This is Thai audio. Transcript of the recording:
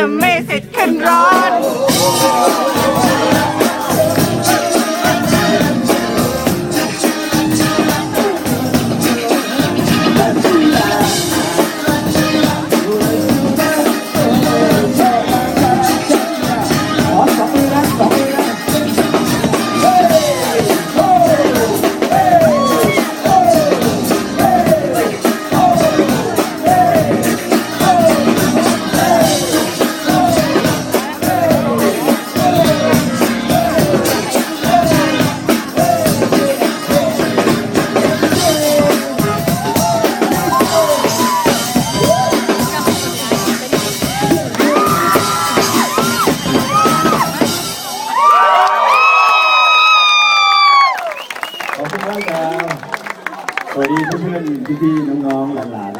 amazing. ดาวสวัสดีเพื่อนๆพี่ๆน้องๆหลานๆ